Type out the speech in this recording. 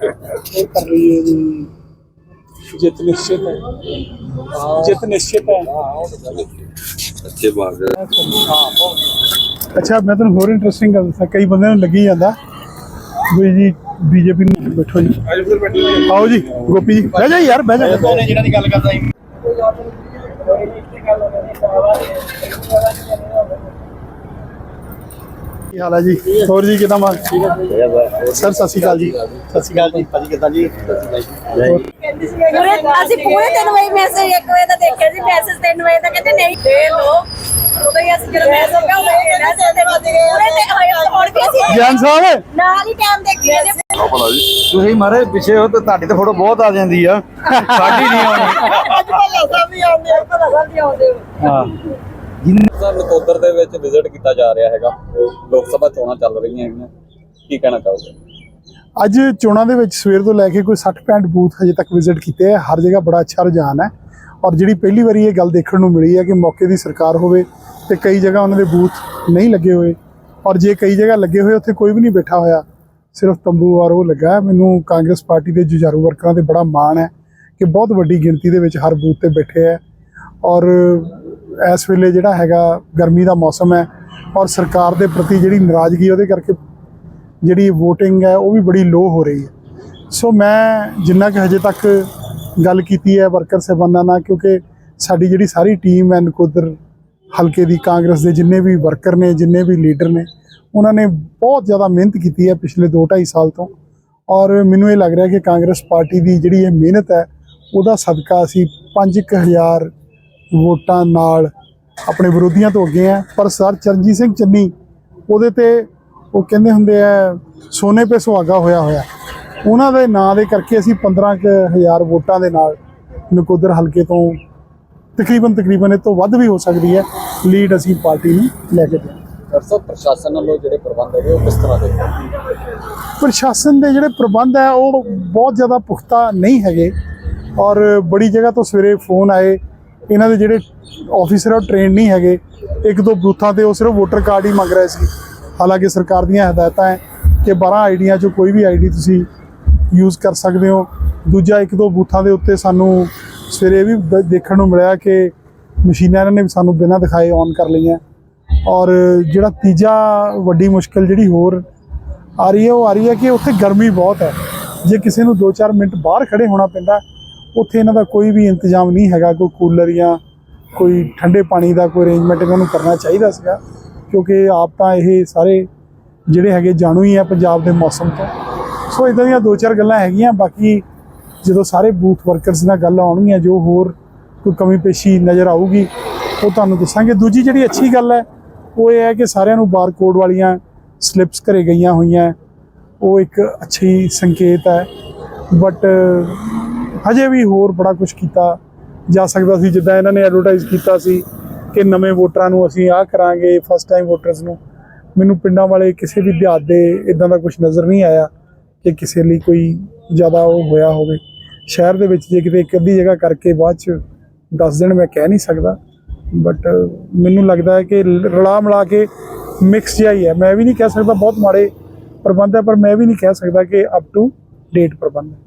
ਇਹ ਕਰ ਹੈ ਵੀ ਜਿੱਤ ਨਿਸ਼ਚਿਤ ਹੈ। ਜਿੱਤ ਨਿਸ਼ਚਿਤ ਹੈ। ਅੱਛੇ ਬਾਗ ਅੱਛਾ ਮੈਂ ਤੁਹਾਨੂੰ ਹੋਰ ਇੰਟਰਸਟਿੰਗ ਗੱਲ ਦੱਸਾਂ। ਕਈ ਬੰਦਿਆਂ ਨੂੰ ਲੱਗੀ ਜਾਂਦਾ। ਵੀ ਜੀ ਬੀਜੇਪੀ ਨੂੰ ਬੈਠੋ ਜੀ। ਆਓ ਜੀ ਗੋਪੀ ਜੀ ਬਹਿ ਜਾ ਯਾਰ ਬਹਿ ਜਾ। ਜਿਹੜਾ ਦੀ ਗੱਲ ਕਰਦਾ ਸੀ। ਕੀ ਹਾਲ ਹੈ ਜੀ? ਹੋਰ ਜੀ ਕਿਦਾਂ ਮਾ? ਠੀਕ ਹੈ ਸਰ ਸਤਿ ਸ਼੍ਰੀ ਅਕਾਲ ਜੀ। ਸਤਿ ਸ਼੍ਰੀ ਅਕਾਲ ਜੀ। ਭਾਜੀ ਕਿੱਦਾਂ ਜੀ? ਪੂਰੇ ਅਸੀਂ ਪੂਰੇ 3 ਵਜੇ ਮੈਸੇਜ 1 ਵਜੇ ਦਾ ਦੇਖਿਆ ਸੀ ਮੈਸੇਜ 3 ਵਜੇ ਦਾ ਕਹਿੰਦੇ ਨਹੀਂ ਦੇ ਲੋ ਉਦੋਂ ਹੀ ਅਸੀਂ ਜਦੋਂ ਮੈਸੇਜ ਹੀ ਨਾ ਤੇ ਪੂਰੇ ਤੇ ਹੋਇਆ ਹੁਣ ਵੀ ਅਸੀਂ ਗਿਆਨ ਸਾਹਿਬ? ਨਾਲ ਹੀ ਟਾਈਮ ਦੇਖੀ ਜਾਂਦੇ ਤੁਸੀਂ ਮਾਰੇ ਪਿੱਛੇ ਹੋ ਤੇ ਤੁਹਾਡੀ ਤਾਂ ਫੋਟੋ ਬਹੁਤ ਆ ਜਾਂਦੀ ਆ। ਸਾਡੀ ਨਹੀਂ ਆਉਣੀ ਅੱਜ ਭੱਲਾ ਸਾਹਿਬ ਵੀ ਆਉਂਦੇ ਆ ਭੱਲਾ ਸਾਹਿਬ ਵੀ ਆਉਂਦੇ ਆ। ਹਾਂ। ਸਰ ਨਕੋਦਰ ਦੇ ਵਿੱਚ ਵਿਜ਼ਿਟ ਕੀਤਾ ਜਾ ਰਿਹਾ ਹੈਗਾ, ਲੋਕ ਸਭਾ ਚੋਣਾਂ ਚੱਲ ਰਹੀਆਂ ਹੈਗੀਆਂ, ਕੀ ਕਹਿਣਾ ਚਾਹੋਗੇ? ਅੱਜ ਚੋਣਾਂ ਦੇ ਵਿੱਚ ਸਵੇਰ ਤੋਂ ਲੈ ਕੇ ਕੋਈ 60 65 ਬੂਥ ਹਜੇ ਤੱਕ ਵਿਜ਼ਿਟ ਕੀਤੇ ਆ, ਹਰ ਜਗ੍ਹਾ ਬੜਾ ਅੱਛਾ ਰੁਝਾਨ ਹੈ। ਔਰ ਜਿਹੜੀ ਪਹਿਲੀ ਵਾਰੀ ਇਹ ਗੱਲ ਦੇਖਣ ਨੂੰ ਮਿਲੀ ਹੈ ਕਿ ਮੌਕੇ ਦੀ ਸਰਕਾਰ ਹੋਵੇ ਤੇ ਕਈ ਜਗ੍ਹਾ ਉਹਨਾਂ ਦੇ ਬੂਥ ਨਹੀਂ ਲੱਗੇ ਹੋਏ। ਔਰ ਜੇ ਕਈ ਜਗ੍ਹਾ ਲੱਗੇ ਹੋਏ, ਉੱਥੇ ਕੋਈ ਵੀ ਨਹੀਂ ਬੈਠਾ ਹੋਇਆ, ਸਿਰਫ ਤੰਬੂ ਔਰ ਉਹ ਲੱਗਾ ਮੈਨੂੰ ਕਾਂਗਰਸ ਪਾਰਟੀ ਦੇ ਜੁਝਾਰੂ ਵਰਕਰਾਂ ਤੇ ਬੜਾ ਮਾਣ ਹੈ ਕਿ ਬਹੁਤ ਵੱਡੀ ਗਿਣਤੀ ਦੇ ਵਿੱਚ ਹਰ ਬੂਥ ਤੇ ਬੈਠੇ ਹੈ। ਔਰ ਇਸ ਵੇਲੇ ਜਿਹੜਾ ਹੈਗਾ ਗਰਮੀ ਦਾ ਮੌਸਮ ਹੈ ਔਰ ਸਰਕਾਰ ਦੇ ਪ੍ਰਤੀ ਜਿਹੜੀ ਨਾਰਾਜ਼ਗੀ ਉਹਦੇ ਕਰਕੇ ਜਿਹੜੀ VOTING ਹੈ ਉਹ ਵੀ ਬੜੀ ਲੋ ਹੋ ਰਹੀ ਹੈ। ਸੋ ਮੈਂ ਜਿੰਨਾ ਕਿ ਹਜੇ ਤੱਕ ਗੱਲ ਕੀਤੀ ਹੈ ਵਰਕਰ ਸਾਹਿਬਾਨਾਂ ਨਾਲ, ਕਿਉਂਕਿ ਸਾਡੀ ਜਿਹੜੀ ਸਾਰੀ ਟੀਮ ਹੈ ਨਕੋਦਰ, ਹਲਕੇ ਦੀ, ਕਾਂਗਰਸ ਦੇ ਜਿੰਨੇ ਵੀ ਵਰਕਰ ਨੇ, ਜਿੰਨੇ ਵੀ ਲੀਡਰ ਨੇ, ਉਹਨਾਂ ਨੇ ਬਹੁਤ ਜ਼ਿਆਦਾ ਮਿਹਨਤ ਕੀਤੀ ਹੈ ਪਿਛਲੇ 2.5 ਸਾਲ ਤੋਂ। ਔਰ ਮੈਨੂੰ ਇਹ ਲੱਗ ਰਿਹਾ ਕਿ ਕਾਂਗਰਸ ਪਾਰਟੀ ਦੀ ਜਿਹੜੀ ਇਹ ਮਿਹਨਤ ਹੈ, ਉਹਦਾ ਸਦਕਾ ਅਸੀਂ 5000 ਵੋਟਾਂ ਨਾਲ ਆਪਣੇ ਵਿਰੋਧੀਆਂ ਤੋਂ ਅੱਗੇ ਆ ਪਰ ਸਰ ਚਰਨਜੀਤ ਸਿੰਘ ਚੰਨੀ ਉਹਦੇ ਤੇ ਉਹ ਕਹਿੰਦੇ ਹੁੰਦੇ ਆ ਸੋਨੇ 'ਤੇ ਸੁਹਾਗਾ ਹੋਇਆ ਹੋਇਆ। ਉਹਨਾਂ ਦੇ ਨਾਂ ਦੇ ਕਰਕੇ ਅਸੀਂ 15000 ਵੋਟਾਂ ਦੇ ਨਾਲ ਨਕੋਦਰ ਹਲਕੇ ਤੋਂ ਤਕਰੀਬਨ ਤਕਰੀਬਨ ਇਹ ਤੋਂ ਵੱਧ ਵੀ ਹੋ ਸਕਦੀ ਹੈ। ਲੀਡ ਅਸੀਂ ਪਾਰਟੀ ਨੂੰ ਲੈ ਕੇ ਦੇ ਸਰ ਸਾਹਿਬ ਪ੍ਰਸ਼ਾਸਨ ਵੱਲੋਂ ਜਿਹੜੇ ਪ੍ਰਬੰਧ ਹੈਗੇ ਉਹ ਕਿਸ ਤਰ੍ਹਾਂ ਦੇ ਪ੍ਰਸ਼ਾਸਨ ਦੇ ਜਿਹੜੇ ਪ੍ਰਬੰਧ ਹੈ ਉਹ ਬਹੁਤ ਜ਼ਿਆਦਾ ਪੁਖਤਾ ਨਹੀਂ ਹੈਗੇ। ਔਰ ਬੜੀ ਜਗ੍ਹਾ ਤੋਂ ਸਵੇਰੇ ਫੋਨ ਆਏ ਇਹਨਾਂ ਦੇ ਜਿਹੜੇ ਆਫੀਸਰ ਆ, ਉਹ ਟ੍ਰੇਨ ਨਹੀਂ ਹੈਗੇ। ਇੱਕ ਦੋ ਬੂਥਾਂ ਤੇ ਉਹ ਸਿਰਫ ਵੋਟਰ ਕਾਰਡ ਹੀ ਮੰਗ ਰਹੇ ਸੀ। ਹਾਲਾਂਕਿ ਸਰਕਾਰ ਦੀਆਂ ਹਦਾਇਤਾਂ ਹੈ ਕਿ 12 ਆਈਡੀਆਂ ਚੋਂ ਕੋਈ ਵੀ ਆਈਡੀ ਤੁਸੀਂ ਯੂਜ਼ ਕਰ ਸਕਦੇ ਹੋ। ਦੂਜਾ, ਇੱਕ ਦੋ ਬੂਥਾਂ ਦੇ ਉੱਤੇ ਸਾਨੂੰ ਸਵੇਰੇ ਇਹ ਵੀ ਦੇਖਣ ਨੂੰ ਮਿਲਿਆ ਕਿ ਮਸ਼ੀਨਾਂ ਇਹਨਾਂ ਨੇ ਸਾਨੂੰ ਬਿਨਾਂ ਦਿਖਾਏ ਔਨ ਕਰ ਲਈਆਂ। ਔਰ ਜਿਹੜਾ ਤੀਜਾ ਵੱਡੀ ਮੁਸ਼ਕਲ ਜਿਹੜੀ ਹੋਰ ਆ ਰਹੀ ਹੈ, ਉਹ ਆ ਰਹੀ ਹੈ ਕਿ ਉੱਥੇ ਗਰਮੀ ਬਹੁਤ ਹੈ। ਜੇ ਕਿਸੇ ਨੂੰ 2-4 ਮਿੰਟ ਬਾਹਰ ਖੜੇ ਹੋਣਾ ਪੈਂਦਾ ਉੱਥੇ ਇਹਨਾਂ ਦਾ ਕੋਈ ਵੀ ਇੰਤਜ਼ਾਮ ਨਹੀਂ ਹੈਗਾ, ਕੋਈ ਕੂਲਰ ਜਾਂ ਕੋਈ ਠੰਡੇ ਪਾਣੀ ਦਾ ਕੋਈ ਅਰੇਂਜਮੈਂਟ ਇਹਨਾਂ ਨੂੰ ਕਰਨਾ ਚਾਹੀਦਾ ਸੀਗਾ, ਕਿਉਂਕਿ ਆਪ ਤਾਂ ਇਹ ਸਾਰੇ ਜਿਹੜੇ ਹੈਗੇ ਜਾਣੂ ਹੀ ਆ ਪੰਜਾਬ ਦੇ ਮੌਸਮ ਤੋਂ। ਸੋ ਇਦਾਂ ਦੀਆਂ ਦੋ ਚਾਰ ਗੱਲਾਂ ਹੈਗੀਆਂ, ਬਾਕੀ ਜਦੋਂ ਸਾਰੇ ਬੂਥ ਵਰਕਰਸ ਨਾਲ ਗੱਲ ਆਉਣਗੀਆਂ, ਜੋ ਹੋਰ ਕੋਈ ਕਮੀ ਪੇਸ਼ੀ ਨਜ਼ਰ ਆਊਗੀ, ਉਹ ਤੁਹਾਨੂੰ ਦੱਸਾਂਗੇ। ਦੂਜੀ ਜਿਹੜੀ ਅੱਛੀ ਗੱਲ ਹੈ, ਉਹ ਇਹ ਹੈ ਕਿ ਸਾਰਿਆਂ ਨੂੰ ਬਾਰਕੋਡ ਵਾਲੀਆਂ ਸਲਿੱਪਸ ਘਰੇ ਗਈਆਂ ਹੋਈਆਂ। ਉਹ ਇੱਕ ਅੱਛੀ ਸੰਕੇਤ ਹੈ ਬਟ ਹਜੇ ਵੀ ਹੋਰ ਬੜਾ ਕੁਝ ਕੀਤਾ ਜਾ ਸਕਦਾ ਸੀ, ਜਿੱਦਾਂ ਇਹਨਾਂ ਨੇ ਐਡਵਰਟਾਈਜ਼ ਕੀਤਾ ਸੀ ਕਿ ਨਵੇਂ ਵੋਟਰਾਂ ਨੂੰ ਅਸੀਂ ਆਹ ਕਰਾਂਗੇ ਫਸਟ ਟਾਈਮ ਵੋਟਰਸ ਨੂੰ। ਮੈਨੂੰ ਪਿੰਡਾਂ ਵਾਲੇ ਕਿਸੇ ਵੀ ਦਿਹਾਤ ਦੇ ਇਦਾਂ ਦਾ ਕੁਝ ਨਜ਼ਰ ਨਹੀਂ ਆਇਆ ਕਿ ਕਿਸੇ ਲਈ ਕੋਈ ਜ਼ਿਆਦਾ ਉਹ ਹੋਇਆ ਹੋਵੇ। ਸ਼ਹਿਰ ਦੇ ਵਿੱਚ ਜੇ ਕਿਤੇ ਇੱਕ ਅੱਧੀ ਜਗ੍ਹਾ ਕਰਕੇ ਬਾਅਦ ਚ ਦੱਸ ਦਿਨ ਮੈਂ ਕਹਿ ਨਹੀਂ ਸਕਦਾ। ਬਟ ਮੈਨੂੰ ਲੱਗਦਾ ਹੈ ਕਿ ਰਲਾ ਮਿਲਾ ਕੇ ਮਿਕਸ ਜਿਹਾ ਹੀ ਹੈ। ਮੈਂ ਵੀ ਨਹੀਂ ਕਹਿ ਸਕਦਾ ਬਹੁਤ ਮਾੜੇ ਪ੍ਰਬੰਧ ਹੈ, ਪਰ ਮੈਂ ਵੀ ਨਹੀਂ ਕਹਿ ਸਕਦਾ ਕਿ ਅਪ ਟੂ ਡੇਟ ਪ੍ਰਬੰਧ ਹੈ।